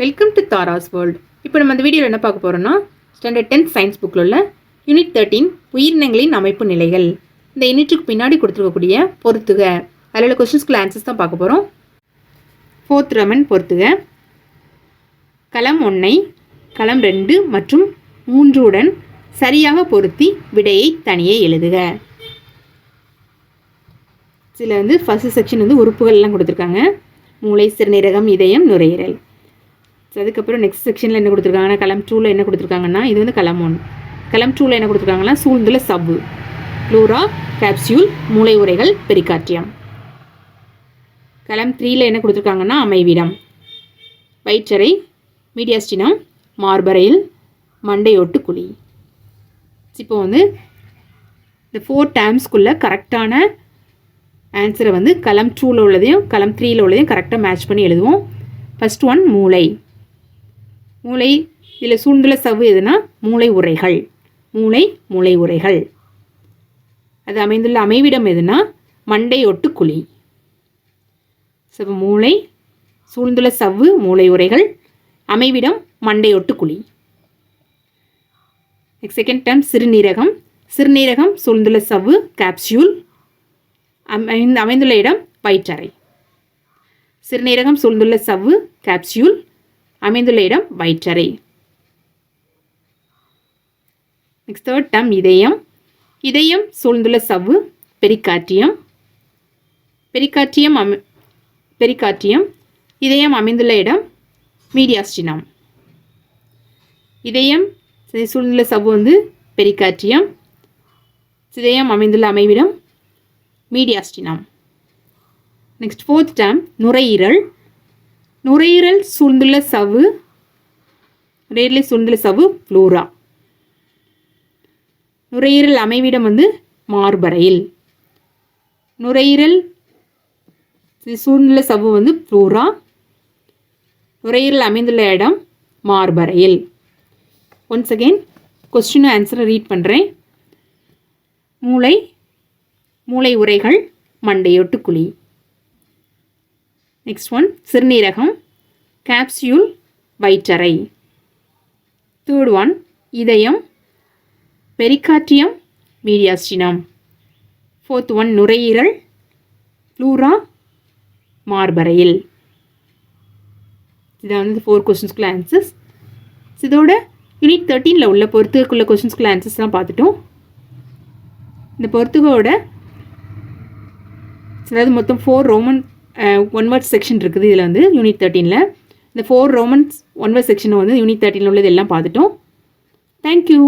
Welcome to Tara's world இப்போ நம்ம இந்த வீடியோவில் என்ன பார்க்க போகிறோம்னா ஸ்டாண்டர்ட் டென்த் சயின்ஸ் புக்கில் உள்ள யூனிட் தேர்ட்டீன் உயிரினங்களின் அமைப்பு நிலைகள். இந்த யூனிட்டுக்கு பின்னாடி கொடுத்துருக்கக்கூடிய பொறுத்துக. அதில் உள்ள கொஸ்டின்ஸ்க்குள்ள ஆன்சர்ஸ் தான் பார்க்க போகிறோம் ஃபோர்த் ரமன் பொறுத்துக. களம் ஒன்றை களம் ரெண்டு மற்றும் மூன்றுடன் சரியாக பொருத்தி விடையை தனியே எழுதுக. சில வந்து ஃபஸ்ட்டு செக்ஷன் வந்து உறுப்புகள்லாம் கொடுத்துருக்காங்க. மூளை சிறுநீரகம் இதயம் நுரையீரல். ஸோ அதுக்கப்புறம் நெக்ஸ்ட் செக்ஷனில் என்ன கொடுத்துருக்காங்கன்னா கலம் டூவில் என்ன கொடுத்துருக்காங்கன்னா இது வந்து கலம் ஒன் கலம் டூவில் என்ன கொடுத்துருக்காங்கன்னா சூழ்ந்துல சவ்வு. ப்ளூரா கேப்சியூல் மூளை உரைகள் பெரிகாட்டியம் கலம் த்ரீயில் என்ன கொடுத்துருக்காங்கன்னா அமைவிடம். வயிற்றறை மீடியாஸ்டினம் மார்பறையில் மண்டையோட்டு குழி. இப்போ வந்து இந்த ஃபோர் டேர்ம்ஸ்குள்ளே கரெக்டான ஆன்சரை வந்து களம் டூவில் உள்ளதையும் களம் த்ரீயில் உள்ளதையும் கரெக்டாக மேட்ச் பண்ணி எழுதுவோம். ஃபஸ்ட் ஒன் மூளை. மூளை இதில் சூழ்ந்துள்ள சவ்வு எதுனா? மூளை உரைகள் மூளை மூளை உரைகள் அது அமைந்துள்ள அமைவிடம் எதுனா? மண்டையொட்டு குழி. ஸோ மூளை சூழ்ந்துள்ள சவ்வு மூளை உரைகள் அமைவிடம் மண்டையொட்டு குழி. நெக்ஸ்ட் செகண்ட் டேர்ம் சிறுநீரகம். சிறுநீரகம் சூழ்ந்துள்ள சவ்வு கேப்சியூல் அமைந்து அமைந்துள்ள இடம் வயிற்றறை. சிறுநீரகம் சூழ்ந்துள்ள சவ்வு கேப்சியூல் அமைந்துள்ள இடம் வயிற்றறை. நெக்ஸ்ட் தேர்ட் டம் இதயம். இதயம் சூழ்ந்துள்ள சவ்வு பெரிக்காற்றியம். பெரிக்காற்றியம் அமை பெரிக்காற்றியம். இதயம் அமைந்துள்ள இடம் மீடியாஸ்டினம். இதயம் சூழ்ந்துள்ள சவ்வு வந்து பெரிக்காற்றியம். இதயம் அமைந்துள்ள அமைவிடம் மீடியாஸ்டினம். நெக்ஸ்ட் ஃபோர்த் டேம் நுரையீரல். நுரையீரல் சூழ்ந்துள்ள சவ்வு. நுரையீரலை சூழ்ந்துள்ள சவ்வு ஃப்ளூரா நுரையீரல் அமைவிடம் வந்து மார்பறையில். நுரையீரல் சூழ்ந்துள்ள சவ்வு வந்து ஃப்ளூரா நுரையீரல் அமைந்துள்ள இடம் மார்பறையில். ஒன்ஸ் அகெயின் கொஸ்டின் ஆன்சரை ரீட் பண்ணுறேன் மூளை மூளை உரைகள் மண்டையொட்டு குழி. நெக்ஸ்ட் ஒன் சிறுநீரகம். கேப்சியூல் வயிற்றறை. தேர்ட் ஒன் இதயம் பெரிகாற்றியம் மீடியாஸ்டினம். ஃபோர்த் ஒன் நுரையீரல். ப்ளூரா மார்பரையில் இதான் வந்து ஃபோர் கொஸ்டின்ஸ்குள்ள ஆன்சர்ஸ் இதோட யூனிட் தேர்ட்டீனில் உள்ள பொறுத்துக்குள்ள கொஸ்டின்ஸ்குள்ள ஆன்சர்ஸ்லாம் பார்த்துட்டோம். இந்த பொறுத்துகோட அதாவது மொத்தம் four roman one word section இருக்குது. இதில் வந்து யூனிட் தேர்ட்டீனில் இந்த ஃபோர் ரோமன்ஸ் ஒன் வேர்ட் செக்ஷனை வந்து யூனிட் தேர்ட்டீனில் உள்ளது எல்லாம் பார்த்துட்டோம். தேங்க்யூ